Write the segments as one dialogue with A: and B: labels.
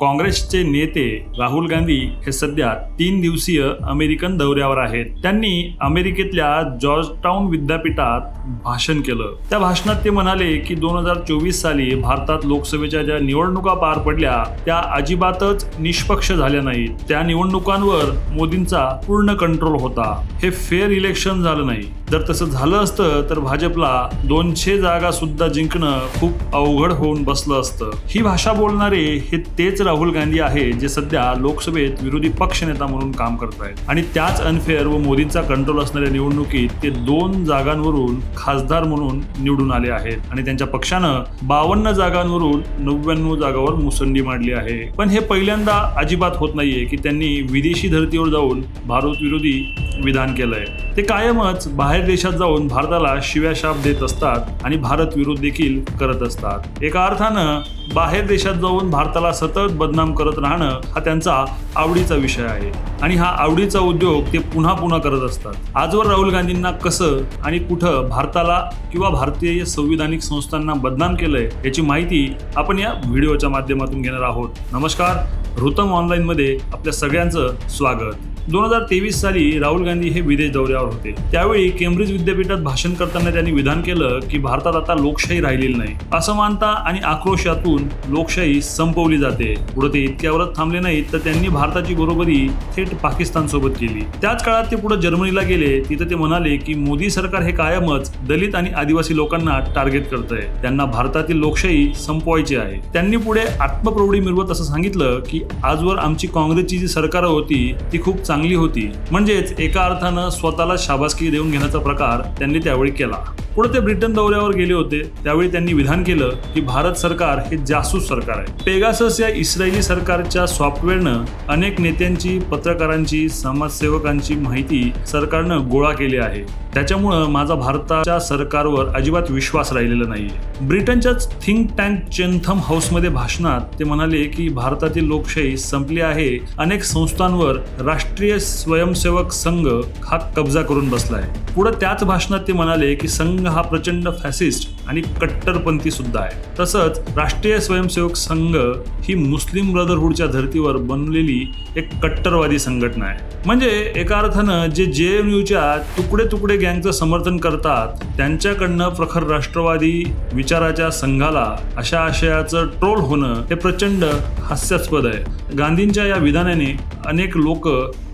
A: काँग्रेसचे नेते राहुल गांधी हे सध्या तीन दिवसीय अमेरिकन दौऱ्यावर आहेत. त्यांनी अमेरिकेतल्या जॉर्जटाऊन विद्यापीठात भाषण केलं. त्या भाषणात ते म्हणाले की दोन हजार चोवीस साली भारतात लोकसभेच्या ज्या निवडणुका पार पडल्या त्या अजिबातच निष्पक्ष झाल्या नाहीत. त्या निवडणुकांवर मोदींचा पूर्ण कंट्रोल होता. हे फेअर इलेक्शन झालं नाही. जर तसं झालं असतं तर भाजपला दोनशे जागा सुद्धा जिंकणं खूप अवघड होऊन बसलं असतं. ही भाषा बोलणारे हे तेच राहुल गांधी आहे जे सध्या लोकसभेत विरोधी पक्षनेता म्हणून काम करत आहेत आणि त्याच अनफेअर व मोदींचा कंट्रोल असणाऱ्या निवडणुकीत ते दोन जागांवरून खासदार म्हणून निवडून आले आहेत. आणि त्यांच्या पक्षानं बावन्न जागांवरून नव्याण्णव जागावर मुसंडी मांडली आहे. पण हे पहिल्यांदा अजिबात होत नाहीये की त्यांनी विदेशी धर्तीवर जाऊन भारत विरोधी विधान केलंय. ते कायमच बाहेर देशात जाऊन भारताला शिव्या शाप देत असतात आणि भारत विरोध देखील करत असतात. एका अर्थानं बाहेर देशात जाऊन भारताला सतत बदनाम करत राहणं हा त्यांचा आवडीचा विषय आहे. आणि हा आवडीचा उद्योग ते पुन्हा पुन्हा करत असतात. आजवर राहुल गांधींना कसं आणि कुठं भारताला किंवा भारतीय संविधानिक संस्थांना बदनाम केलंय याची माहिती आपण या व्हिडिओच्या माध्यमातून घेणार आहोत. नमस्कार ऋतम ऑनलाईनमध्ये आपल्या सगळ्यांचं स्वागत. दोन हजार तेवीस साली राहुल गांधी हे विदेश दौऱ्यावर होते. त्यावेळी केम्ब्रिज विद्यापीठात भाषण करताना त्यांनी विधान केलं की भारतात आता लोकशाही राहिलेली नाही. असमानता आणि आक्रोशातून लोकशाही संपवली जाते. पुढे ते इतक्यावरच थांबले नाहीत तर त्यांनी भारताची बरोबरी थेट पाकिस्तान सोबत केली. त्याच काळात ते पुढे जर्मनीला गेले. तिथं ते म्हणाले की मोदी सरकार हे कायमच दलित आणि आदिवासी लोकांना टार्गेट करत आहे त्यांना भारतातील लोकशाही संपवायची आहे. त्यांनी पुढे आत्मप्रौढी मिळवत असं सांगितलं की आजवर आमची काँग्रेसची जी सरकार होती ती खूप चांगली चांगली होती. म्हणजेच एका अर्थानं स्वतःला शाबासकी देऊन घेण्याचा प्रकार त्यांनी त्यावेळी केला. पुढे ते ब्रिटन दौऱ्यावर गेले होते त्यावेळी त्यांनी विधान केलं की भारत सरकार हे जासूस सरकार आहे. पेगासस या इस्रायली सरकारच्या सॉफ्टवेअरनं अनेक नेत्यांची पत्रकारांची समाजसेवकांची माहिती सरकारनं गोळा केली आहे. त्याच्यामुळं माझा भारताच्या सरकारवर अजिबात विश्वास राहिलेला नाहीये. ब्रिटनच्याच थिंक टँक चेंथम हाऊसमध्ये भाषणात ते म्हणाले की भारतातील लोकशाही संपली आहे. अनेक संस्थांवर राष्ट्रीय स्वयंसेवक संघ हा कब्जा करून बसलाय पुढे त्याच भाषणात ते म्हणाले की संघ हा प्रचंड फॅसिस्ट आणि कट्टरपंथी सुद्धा आहे. तसंच राष्ट्रीय स्वयंसेवक संघ ही मुस्लिम ब्रदरहूडच्या धर्तीवर बनलेली एक कट्टरवादी संघटना आहे. म्हणजे एका अर्थानं जे जे एन यूच्या तुकडे तुकडे गँगचं समर्थन करतात त्यांच्याकडनं प्रखर राष्ट्रवादी विचाराच्या संघाला अशा आशयाचं ट्रोल होणं हे प्रचंड हास्यास्पद आहे. गांधींच्या या विधानाने अनेक लोक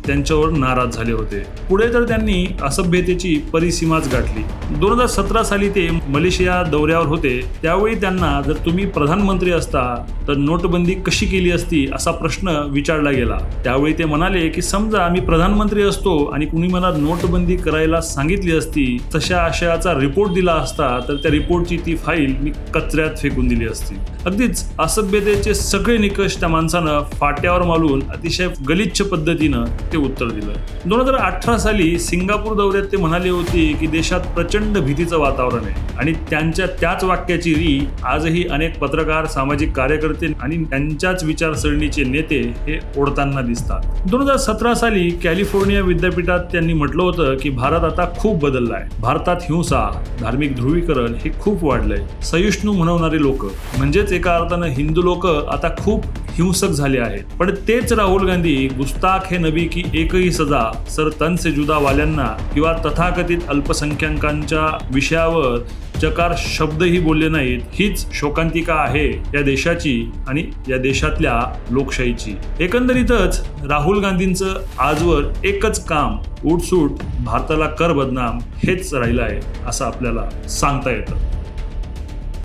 A: त्यांच्यावर नाराज झाले होते. पुढे तर त्यांनी असभ्यतेची परिसीमाच गाठली. दोन हजार सतरा साली ते मलेशिया दौऱ्यावर होते. त्यावेळी त्यांना जर तुम्ही प्रधानमंत्री असता तर नोटबंदी कशी केली असती असा प्रश्न विचारला गेला. त्यावेळी ते म्हणाले की समजा मी प्रधानमंत्री असतो आणि कुणी मला नोटबंदी करायला सांगितली असती तशा आशयाचा रिपोर्ट दिला असता तर त्या रिपोर्टची ती फाईल मी कचऱ्यात फेकून दिली असती. अगदीच असभ्यतेचे सगळे निकष त्या माणसानं फाट्यावर मालून अतिशय गलिच्छ पद्धतीनं ते उत्तर दिलं दोन हजार अठरा साली सिंगापूर दौऱ्यात ते म्हणाले होते की देशात प्रचंड भीतीचं वातावरण आहे आणि त्यांच्या त्याच वाक्याची री आजही अनेक पत्रकार सामाजिक कार्यकर्ते आणि त्यांच्याच विचारसरणीचे नेते हे ओढताना दिसतात. दोन हजार सतरा साली कॅलिफोर्निया विद्यापीठात त्यांनी म्हटलं होतं की भारत आता खूप बदललाय. भारतात हिंसा धार्मिक ध्रुवीकरण हे खूप वाढलंय. सहिष्णू म्हणवणारे लोक म्हणजेच एका अर्थानं हिंदू लोक आता खूप हिंसक झाले आहेत. पण तेच राहुल गांधी गुस्ताख हे नबी की एकही सजा सर तन से जुदा वाल्यांना किंवा तथाकथित अल्पसंख्याकांच्या विषयावर चकार शब्दही बोलले नाहीत हीच शोकांतिका आहे या देशाची आणि या देशातल्या लोकशाहीची. एकंदरीतच राहुल गांधींचं आजवर एकच काम उठसूट भारताला कर बदनाम हेच राहिलं आहे असं आपल्याला सांगता येतं.